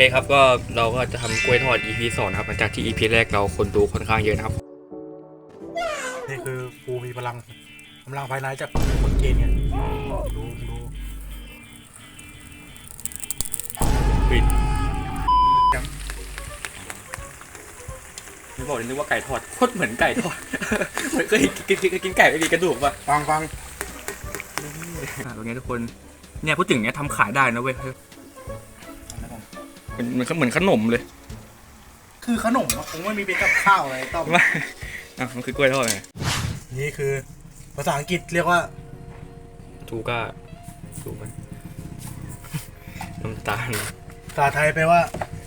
เคครับก็เราก็จะทำกล้วยทอด EP สองนะครับหลังจากที่ EP แรกเราคนดูค่อนข้างเยอะนะครับ นี่คือกูมีพลังกำลังภายในจากคนเกณฑ์ไงดูดูปิดไม่บอกเลยนึกว่าไก่ทอดโคตรเหมือนไก่ทอด เหมือนเคยกินกินกินไก่ไม่มีกระดูกป่ะฟังฟังตรงนี้ทุกคน เนี่ยพูดถึงเนี้ยทำขายได้นะเว้ย เหมือนเหมือนเหมือนขนมเลย คือขนมอะคงไม่มีเป็นกับข้าวอะไรต้องว่าอะมันคือกล้วยทอดไงนี่คือ ภาษาอังกฤษเรียกว่า ทูก้าถูกไหมน้ำตาล ภาษาไทยแปลว่า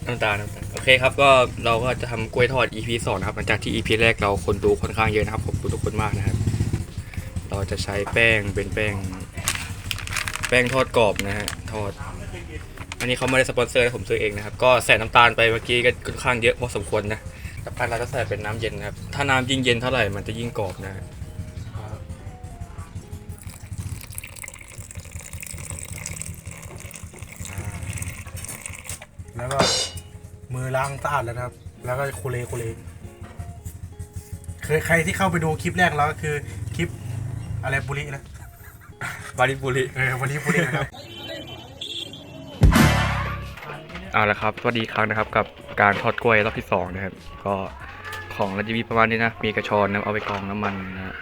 น้ำตาลน้ำตาลโอเคครับก็เราก็จะทำกล้วยทอด EP สองนะครับหลังจากที่ EP แรกเราคนดูค่อนข้างเยอะนะครับขอบคุณทุกคนมากนะครับ เราจะใช้แป้งเป็นแป้ง แป้งทอดกรอบนะฮะทอด อันนี้เขาไม่ได้สปอนเซอร์นะผมซื้อเองนะครับก็ใส่น้ำตาลไปเมื่อกี้ก็ค่อนข้างเยอะพอสมควรนะแต่ไปเราก็ใส่เป็นน้ำเย็นนะครับถ้าน้ำยิ่งเย็นเท่าไหร่มันจะยิ่งกรอบนะฮะแล้วก็มือล้างสะอาดแล้วนะครับ แล้วก็โคเลโคเลเคยใครที่เข้าไปดูคลิปแรกแล้วก็คือคลิปอะไรบุรีนะบาริบุริเออวันนี้บุรีนะครับ เอาละครับสวัสดีครั้งนะครับกับการทอดกล้วยรอบที่สองนะครับ ก็ของเราจะมีประมาณนี้นะ มีกระชอนนะเอาไปกรองน้ำมันนะ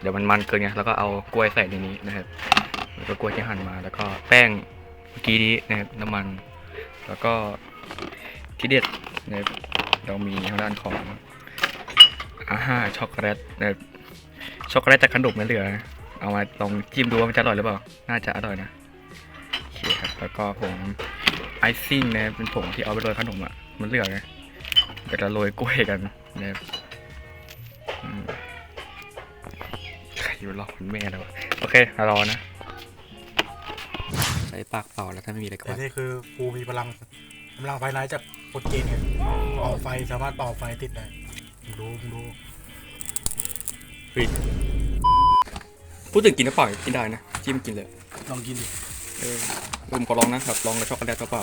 เดี๋ยวมันมันเกินไงแล้วก็เอากล้วยใส่ในนี้นะครับแล้วก็กล้วยที่หั่นมาแล้วก็แป้งเมื่อกี้นี้นะครับน้ำมัน แล้วก็ที่เด็ดนะครับเรามีทางด้านของอาหาช็อกโกแลตนะครับช็อกโกแลตจากขนมนั่เหลือ เอามาลองจิ้มดูว่ามันจะอร่อยหรือเปล่า น่าจะอร่อยนะโอเคครับแล้วก็ผง ไอซิ่งนะครับเป็นผงที่เอาไปโรยขนมอะ มันเหลือไงเดี๋ยวเราโรยกล้วยกันนะครับอืมใครอยู่รอคุณแม่แล้ววะโอเคมารอนะใช้ปากเปล่าแล้วถ้าไม่มีอะไรก็แต่นี่คือกูมีพลังกำลังภายในจากคนเกณฑ์ไงเป่าไฟสามารถเป่าไฟติดได้ดูดูพูดถึงกินน้ำเปล่ากินได้นะจิ้มกินเลยลองกินดิเออ ผมขอลองนะครับ ลองกับช็อกโกแลตเปล่า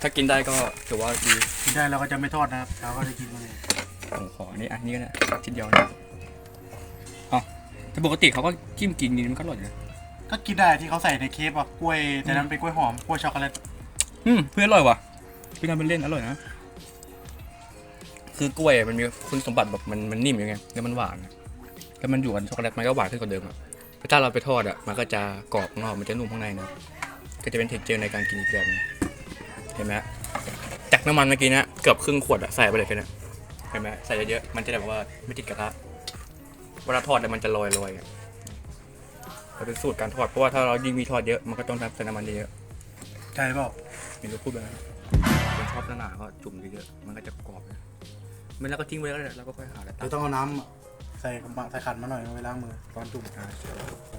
ถ้ากินได้ก็ถือว่าดีกินได้เราก็จะไม่ทอดนะครับเราก็จะกินมันเลยผมขออันนี้อันนี้ก็ได้ชิ้นเดียวนะอ๋อแต่ปกติเขาก็จิ้มกินนี่มันก็อร่อยนะก็กินได้ที่เขาใส่ในเค้กอะกล้วย แต่นั้นเป็นกล้วยหอมกล้วยช็อกโกแลตอืมเพื่อนอร่อยว่ะพี่ทำเป็นเล่นอร่อยนะคือกล้วยมันมีคุณสมบัติแบบมันมันนิ่มอย่างเงี้ยแล้วมันหวานอะแล้วมันอยู่กับช็อกโกแลตมันก็หวานขึ้นกว่าเดิมอะ ถ้าเราไปทอดอะมันก็จะกรอบข้างนอกมันจะนุ่มข้างในนะก็จะเป็นเท็กเจอร์ในการกินอีกแบบหนึงเห็นไหมฮะจากน้ำมันเมื่อกี้เนะเกือบครึ่งขวดอะใส่ไปเลยแค่นั้นเห็นไหมใส่เยอะๆมันจะแบบว่าไม่ติดกระทะเวลาทอดเนี่ยมันจะลอยๆอะมันเป็นสูตรการทอดเพราะว่าถ้าเรายิ่งมีทอดเยอะมันก็ต้องใส่น้ำมันเยอะใช่เปล่าไมีรู้พูดไปแล้วคนชอบหนาๆก็จุ่มเยอะๆมันก็จะกรอบนะไม่แล้วก็ทิ้งไว้แล้วเราก็ค่อยหาแล้วตัเดี๋ยวต้องเอาน้ำ ใส่กระบะใส่ขันมาหน่อยเอาไปล้างมือตอนจุ่ม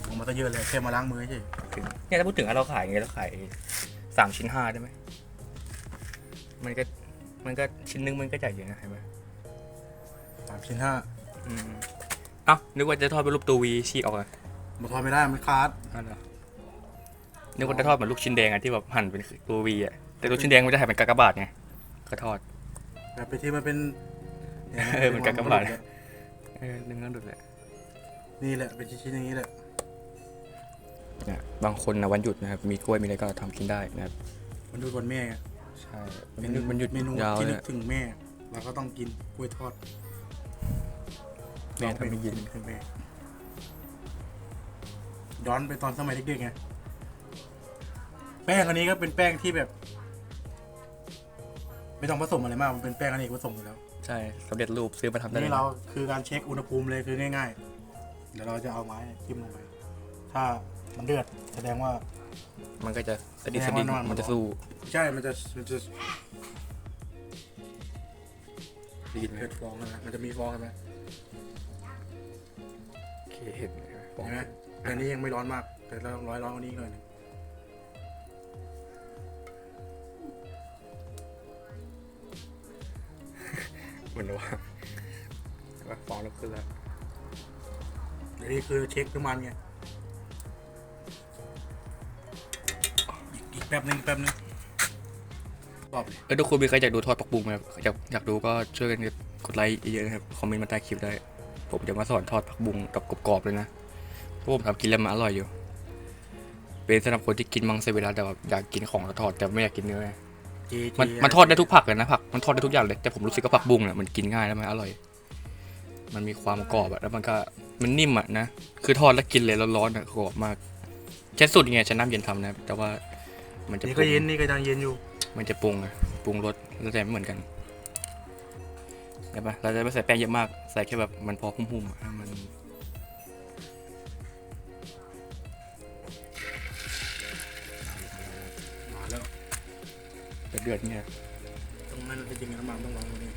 ผมมาซะเยอะเลยแค่มาล้างมือเฉยถึงเนี่ยถ้าพูดถึงอะเราขายอย่างเงี้ยเราขายสามชิ้นห้าได้ไหมมันก็มันก็ชิ้นนึงมันก็จ่ายเยอะนะเห็นไหมสามชิ้นห้าอืมเอ้านึกว่าจะทอดเป็นรูปตัววีฉีกออกอะมาทอดไม่ได้มันคาดนั่นเหรอนึกว่าจะทอดเหมือนลูกชิ้นแดงอะที่แบบหั่นเป็นตัววีอะแต่ลูกชิ้นแดงมันจะหั่นเป็นกากบาทไงก็ทอดแต่ไปที่มันเป็นเออมันกากบาท เออนึงนั่นดูเลยนี่แหละเป็นชิ้นๆอย่างนี้แหละเนี่ยบางคนนะวันหยุดนะครับ มีกล้วยมีอะไรก็ทำกินได้นะครับ มันดูวันแม่ไงใช่มันหยุดมันหยุดเมนูยาวที่นึเนี่กย ถึงแม่เราก็ต้องกินกล้วยทอดแม่ทำไม่เย็นถึงแม่ย้อนไปตอนสมัยเด็กๆไงแป้งอันนี้ก็เป็นแป้งที่แบบ ไม่ต้องผสมอะไรมากมันเป็นแป้งอันนี้ผสมอยู่แล้ว ใช่สำเร็จรูปซื้อมาทำได้เลนี่ยเราคือการเช็คอุณหภูมิเลยคือง่ายๆ เดี๋ยวเราจะเอาไม้จิ้มลงไป ถ้ามันเดือดแสดงว่า มันก็จะสะดิดสะดิดแน่นอน มันจะสู้ใช่ มันจะมันจะดีไหมเกิดฟองนะมันจะมีฟองใช่ไหมโอเคเห็นไหมบอกเห็นไหมแต่นี้ยังไม่ร้อนมาก แต่เราร้อยร้อนกว่านี้อีกหน่อยหนึง มือนว่าฟองแล้วขึ้นแล้วนี้คือเช็คน้ำมันไงอีกแป๊บนึงแป๊บนึงบอกเลยเออทุกคนมีใครอยากดูทอดผักบุ้งไหมครับอยากอยากดูก็ช่วยกันกดไลค์เยอะๆนะครับคอมเมนต์มาใต้คลิปได้ ผมจะมาสอนทอดผักบุ้งกับกรอบๆเลยนะเพราะผมทำกินแล้วมันอร่อยอยู่ เป็นสำหรับคนที่กินมังสวิรัตแต่แบบอยากกินของทอดแต่ไม่อยากกินเนื้อไง มันมันทอดได้ทุกผักเลยนะผักมันทอดได้ทุกอย่างเลยแต่ผมรู้สึกว่าผักบุ้งเนี่ยมันกินง่ายแล้วมันอร่อย มันมีความกรอบอะแล้วมันก็มันนิ่มอะนะคือทอดแล้วกินเลยร้อนๆอะกรอบมากแค่สุดไงใช้น้ำเย็นทำนะแต่ว่ามันจะนี่ปก็รุงเย็นนี่ก็ยังเย็นอยู่ มันจะปรุงอะปรุงรสแล้วแต่ไม่เหมือนกันใช่ปะเราจะไม่ใส่แป้งเยอะมากใส่แค่แบบมันพอหุ้มๆอะให้มัน เดือดๆเนี่ยตรงนั้นจริงๆน้ำมันต้องวางตรงนี้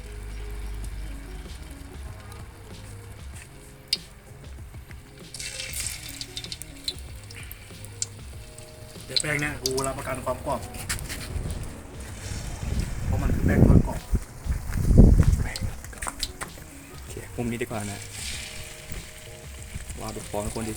เดี๋ยวแป้งเนี่ยกูรับประกันความกรอบเพราะมันคือแป้งทอดกรอบโอเคมุมนี้ดีกว่านะว้าวดูฟองทุกคนดิ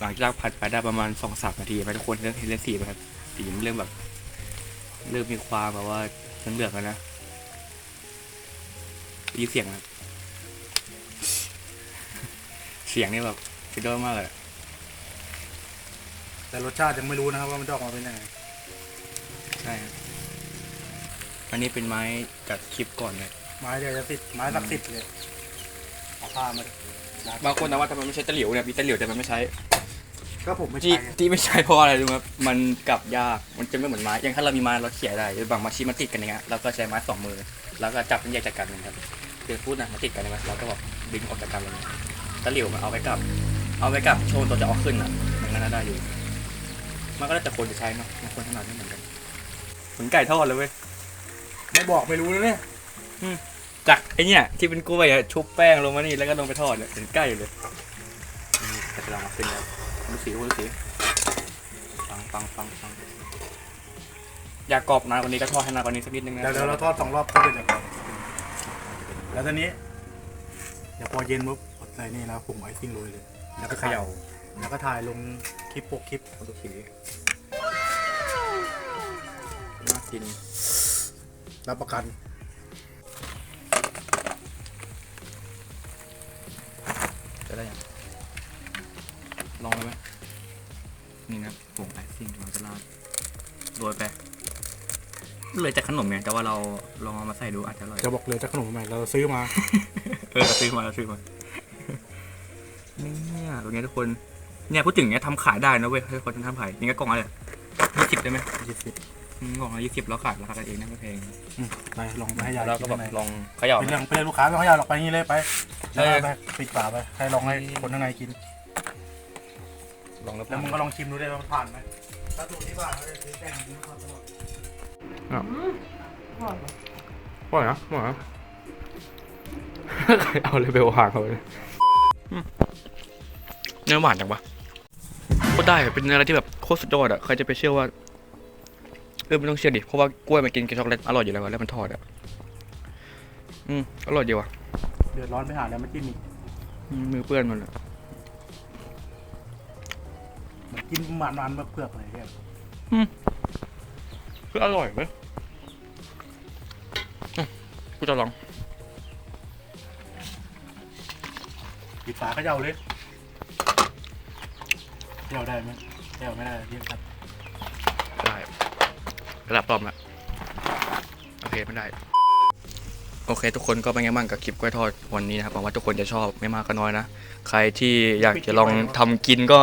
หลังจากผัดไปได้ประมาณสองสามนาทีไปทุกคนเริ่มเห็นเลือดสีไหมครับสีมันเริ่มแบบเริ่มมีความแบบว่าเหลืองๆแล้วนะได้ยินเสียงไหมครับเสียงนี่แบบสุดยอดมากเลยแต่รสชาติยังไม่รู้นะครับว่ามันจะออกมาเป็นยังไงใช่ครับอันนี้เป็นไม้จากคลิปก่อนเลยไม้เดียวจะติดไม้สักสิบเลยเอาผ้ามาลบางคนนะว่าทำไมไม่ใช้ตะหลิวเนี่ยมีตะหลิวแต่มันไม่ใช้ ก็ผมไม่ที่ใช่ไงที่ไม่ใช้เพราะอะไรรู้ไหมมันกลับยากมันจะไม่เหมือนไม้อย่างถ้าเรามีไม้เราเขี่ยได้หรือบางมาชีมันติดกันอย่างเงี้ยเราก็ใช้ไม้สองมือ แล้วก็จับมันแยกจากกันนะครับคือพูดนะมันติดกันใช่ไหมเราก็แบบดึงออกจากกันเลยตะหลิวมันเอาไว้กลับ เอาไว้กลับโชว์ตัวจะเอาขึ้นอะอย่างนั้นนะได้อยู่ มันก็แล้วแต่คนจะใช้เนาะบางคนถนัดไม่เหมือนกันเหมือนไก่ทอดเลยเว้ย ไม่บอกไม่รู้นะเนี่ยจากไอเนี่ยที่เป็นกล้วยอะชุบแป้งลงมานี่แล้วก็ลงไปทอดเนี่ยเห็นใกล้อยู่เลยนี่แต่เรามาขึ้นแล้ว สีดูสีฟังฟังฟังฟังอยากกรอบนานกว่านี้ก็ทอดให้นานกว่านี้สักนิดนึงนะเดี๋ยวเดี๋ยวเราทอดสองรอบก็เดี๋ยวจะกรอบแล้วตอนนี้เดี๋ยวพอเย็นปุ๊บกดใส่นี่แล้วผงไอซิ่งโรยเลย แล้วก็เขย่า แล้วก็ถ่ายลงคลิปปกคลิปดูสีน่ากิน รับประกันจะได้ยังลองเลยไหม นี่นะผงไอซิ่งเราจะราดโรยไปเลยจากขนมไงแต่ว่าเราลองเอามาใส่ดูอาจจะอร่อย จะบอกเลยจากขนมใหม่เราซื้อมา เออเราซื้อมาเราซื้อมาเนี่ยตรงนี้ทุกคนเนี่ยพูดถึงเนี้ยทำขายได้นะเว้ยให้คนทำขายนี่ก็กล่องอะไรยี่สิบได้ไหมยี่สิบอืมกล่องละยี่สิบแล้วขายราคากันเองนะไม่แพงไปลองไปให้ยายแล้วก็แบบกินข้างในลองเขย่าเป็นเรื่องเป็นเรื่องลูกค้าไม่เขาอยากหรอกไปนี่เลยไปเออแล้วไปปิดฝาไปให้ลองให้คนข้างในกิน ลองแล้วแล้วมึงก็ลองชิมดูได้ว่ามันผ่านไหมถ้าดูที่บ้านเขาจะซื้อแป้งนี้มาทอดตลอดว่าไงนะว่าไงเอาเลยไปวางเขาเลยเนื้อหวานจังวะโคตรได้อะเป็นเนื้ออะไรที่แบบโคตรสุดยอดอะใครจะไปเชื่อว่าเออไม่ต้องเชื่อดิเพราะว่ากล้วยมันกินกับช็อกโกแลตอร่อยอยู่แล้วอะแล้วมันทอดอะอืมอร่อยดีว่ะเดือดร้อนไปหาแล้วมาจิ้มอีกอืมมือเปื้อนหมันเลย เหมือนกินมันมันๆเพือกๆอะไรเนี่ยคืออร่อยไหมอืมกูจะลอง ปิดฝาเขย่าเลยเขย่าได้ไหมเขย่าไม่ได้เรียกครับได้ระดับรอบละโอเคไม่ได้ โอเค ทุกคนก็เป็นไงบ้างกับคลิปกล้วยทอดวันนี้นะครับหวังว่าทุกคนจะชอบไม่มากก็น้อยนะ ใครที่อยากจะลองทำกินก็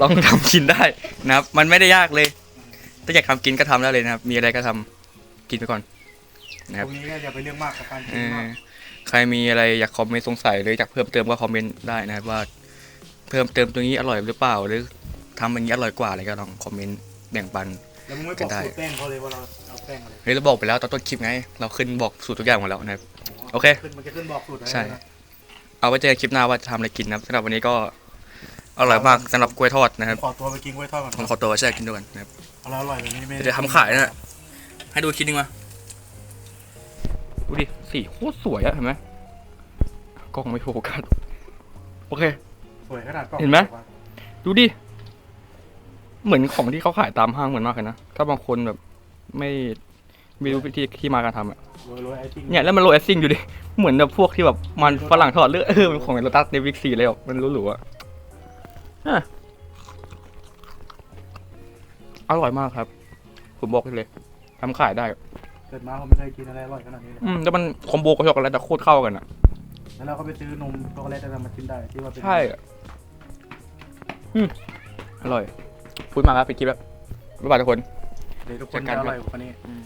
ลองทำกินได้นะครับ มันไม่ได้ยากเลย ถ้าอยากทำกินก็ทำได้เลยนะครับ มีอะไรก็ทำกินไปก่อนนะคตรับรงนี้ก็อย่าไปเรื่องมากกับการเอกินมากอใครมีอะไรอยากคอมเมนต์สงสัยหรืออยากเพิ่มเติมก็คอมเมนต์ได้นะครับว่า เพิ่มเติมตรงนี้อร่อยหรือเปล่าหรือทำอันนี้อร่อยกว่าอะไรก็ลองคอมเมนต์แบ่งปันแล้วมึงไม่บก็อกได้สูตรแป้งเขาเลยว่าเราเอาแป้งอะไรเฮ้ยเราบอกไปแล้วตอนต้นคลิปไง เราขึ้นบอกสูตรทุกอย่างหมดแล้วนะครับโอเคขึ้นมันจะขึ้นบอกสูตรไว้ใช่เลยนะเอาไว้เจอกันคลิปหน้าว่าจะทำอะไรกินนะครับสำหรับวันนี้ก็ อร่อยมากสำหรับกล้วยทอดนะครับ ขอตัวไปกินกล้วยทอดก่อนผมขอตัวไปแช่กินด้วยกันนะครับเอาแล้วอร่อยแบบนี้ไม่ได้เดี๋ยวทำขายนะ ให้ดูคลิปนึงมาดูดิสีโคตรสวยอะเห็นไหมกล้องไม่โฟกัสโอเค สวยขนาดกล่องเห็นไหม ดูดิ เหมือนของที่เขาขายตามห้างเหมือนมากเลยนะ ถ้าบางคนแบบไม่ไม่รู้วิธีที่มาการทำอะโรยโรยไอซิ่งเนี่ยแล้วมันโรยแอสซิ่งอยู่ดิ เหมือนแบบพวกที่แบบมันฝรั่งทอดเลือดเออมันของโรตัสในวิกซีเลยอะมันรู้หรูอะ อะอร่อยมากครับ ผมบอกเลยทำขายได้ เกิดมาผมไม่เคยกินอะไรอร่อยขนาดนี้เลย อืมแล้วมันคอมโบกับช็อกโกแลตแต่โคตรเข้ากันอะแล้วเราก็ไปซื้อนมช็อกโกแลตอะไรมากินได้ที่ว่าเป็นใช่อะอืมอร่อย พูดมากครับปิดคลิปแล้วบ๊ายบายทุกคน เดี๋ยวทุกคนจัดการจะอด้วยร่อยกว่านี้อืม